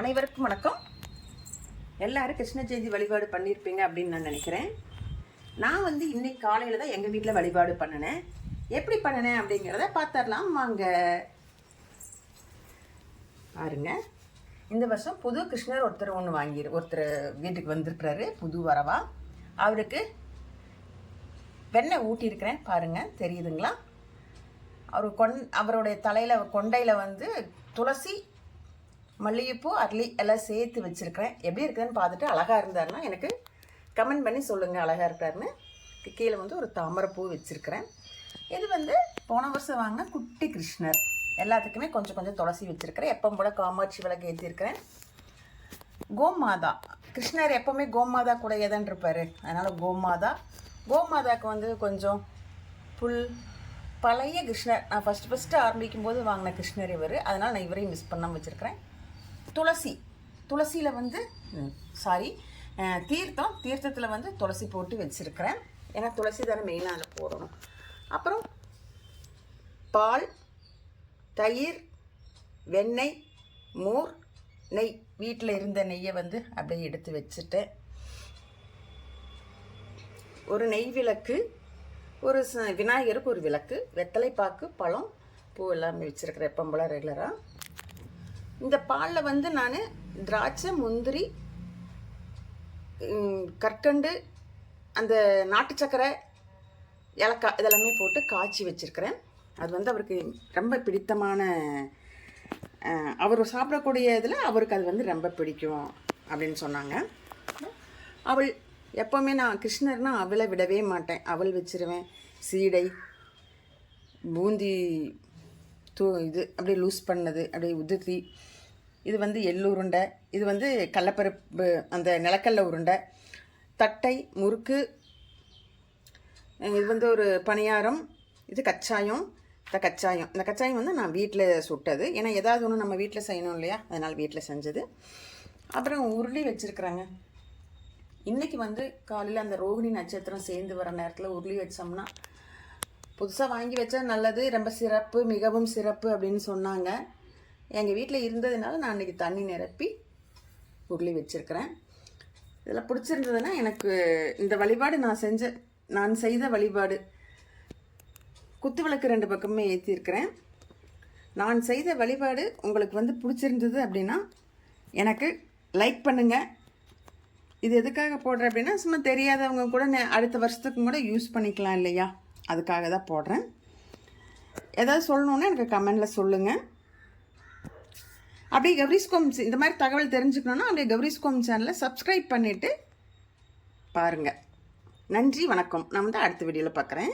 அனைவருக்கும் வணக்கம். எல்லாரும் கிருஷ்ண ஜெயந்தி வழிபாடு பண்ணியிருப்பீங்க அப்படின்னு நான் நினைக்கிறேன். நான் வந்து இன்னைக்கு காலையில் தான் எங்கள் வீட்டில் வழிபாடு பண்ணினேன். எப்படி பண்ணினேன் அப்படிங்கிறத பார்த்துடலாம். வாங்க. பாருங்க. இந்த வருஷம் புது கிருஷ்ணர் ஒருத்தர் ஒன்று வாங்கி ஒருத்தர் வீட்டுக்கு வந்திருக்கிறாரு புது வரவா. அவருக்கு வெண்ணெய் ஊட்டியிருக்கிறேன். பாருங்கள் தெரியுதுங்களா? அவர் கொண் அவருடைய தலையில் கொண்டையில் வந்து துளசி மல்லிகைப்பூ அரளி எல்லாம் சேர்த்து வச்சுருக்கிறேன். எப்படி இருக்குதுன்னு பார்த்துட்டு அழகாக இருந்தாருன்னா எனக்கு கமெண்ட் பண்ணி சொல்லுங்கள் அழகாக இருக்காருன்னு. கீழே வந்து ஒரு தாமரைப்பூ வச்சுருக்கிறேன். இது வந்து போன வருஷம் வாங்கின குட்டி கிருஷ்ணர். எல்லாத்துக்குமே கொஞ்சம் கொஞ்சம் துளசி வச்சுருக்கிறேன். எப்போ போல காமாட்சி விளக்கு ஏற்றிருக்கிறேன் கோமாதா. கிருஷ்ணர் எப்போவுமே கோமாதா கூட எதன் இருப்பார். அதனால் கோமாதா. கோமாதாக்கு வந்து கொஞ்சம் புல் பழைய கிருஷ்ணர். நான் ஃபஸ்ட்டு ஃபஸ்ட்டு ஆரம்பிக்கும் போது வாங்கின கிருஷ்ணர் இவர். அதனால் நான் இவரையும் மிஸ் பண்ணாமல் வச்சுருக்கிறேன். துளசி. துளசியில் வந்து சாரி தீர்த்தம். தீர்த்தத்தில் வந்து துளசி போட்டு வச்சுருக்கிறேன். ஏன்னா துளசி தானே மெயினாக அதில் போடணும். அப்புறம் பால் தயிர் வெண்ணெய் மோர் நெய். வீட்டில் இருந்த நெய்யை வந்து அப்படியே எடுத்து வச்சுட்டேன் ஒரு நெய் விளக்கு ஒரு ச- விநாயகருக்கு ஒரு விளக்கு வெத்தலை பாக்கு பழம் பூ எல்லாமே வச்சுருக்கிறேன் எப்போ ரெகுலராக இந்த பாலில் வந்து நான் திராட்சை முந்திரி கற்கண்டு அந்த நாட்டு சக்கரை ஏலக்காய் இதெல்லாமே போட்டு காய்ச்சி வச்சுருக்கிறேன். அது வந்து அவருக்கு ரொம்ப பிடித்தமான அவர் சாப்பிடக்கூடிய இதில் அவருக்கு அது வந்து ரொம்ப பிடிக்கும் அப்படின்னு சொன்னாங்க. அவள் எப்போவுமே நான் கிருஷ்ணர்னா அவளை விடவே மாட்டேன். அவள் வச்சிருவேன் சீடை பூந்தி தூ இது அப்படியே லூஸ் பண்ணது அப்படியே உதிர்த்தி. இது வந்து எள் உருண்டை. இது வந்து கடலப்பருப்பு அந்த நிலக்கல்ல உருண்டை. தட்டை முறுக்கு இது வந்து ஒரு பணியாரம். இது கச்சாயம். இந்த கச்சாயம். இந்த கச்சாயம் வந்து நான் வீட்டில் சுட்டது. ஏன்னா ஏதாவது ஒன்று நம்ம வீட்டில் செய்யணும் இல்லையா? அதனால் வீட்டில் செஞ்சது. அப்புறம் உருளி வச்சுருக்குறாங்க. இன்றைக்கி வந்து காலையில் அந்த ரோகிணி நட்சத்திரம் சேர்ந்து வர நேரத்தில் உருளி வச்சோம்னா புதுசாக வாங்கி வச்சா நல்லது ரொம்ப சிறப்பு மிகவும் சிறப்பு அப்படின்னு சொன்னாங்க. எங்கள் வீட்டில் இருந்ததுனால நான் அன்றைக்கி தண்ணி நிரப்பி உருளி வச்சுருக்கிறேன். இதில் பிடிச்சிருந்ததுன்னா எனக்கு இந்த வழிபாடு நான் செஞ்ச நான் செய்த வழிபாடு. குத்து விளக்கு ரெண்டு பக்கமே ஏற்றிருக்கிறேன் நான் செய்த வழிபாடு உங்களுக்கு வந்து பிடிச்சிருந்தது அப்படின்னா எனக்கு லைக் பண்ணுங்கள் இது எதுக்காக போடுறேன் அப்படின்னா சும்மா தெரியாதவங்க கூட நே- அடுத்த வருஷத்துக்கும் கூட யூஸ் பண்ணிக்கலாம் இல்லையா? அதுக்காக தான் போடுறேன். ஏதாவது சொல்லணுன்னா எனக்கு கமெண்டில் சொல்லுங்கள் அப்படியே கௌரிஸ்கோம் சி- இந்த மாதிரி தகவல் தெரிஞ்சுக்கணுன்னா அப்படியே கௌரிஸ்கோம் சேனலை சப்ஸ்கிரைப் பண்ணிவிட்டு பாருங்கள் நன்றி வணக்கம். நான் வந்து அடுத்த வீடியோவில் பார்க்குறேன்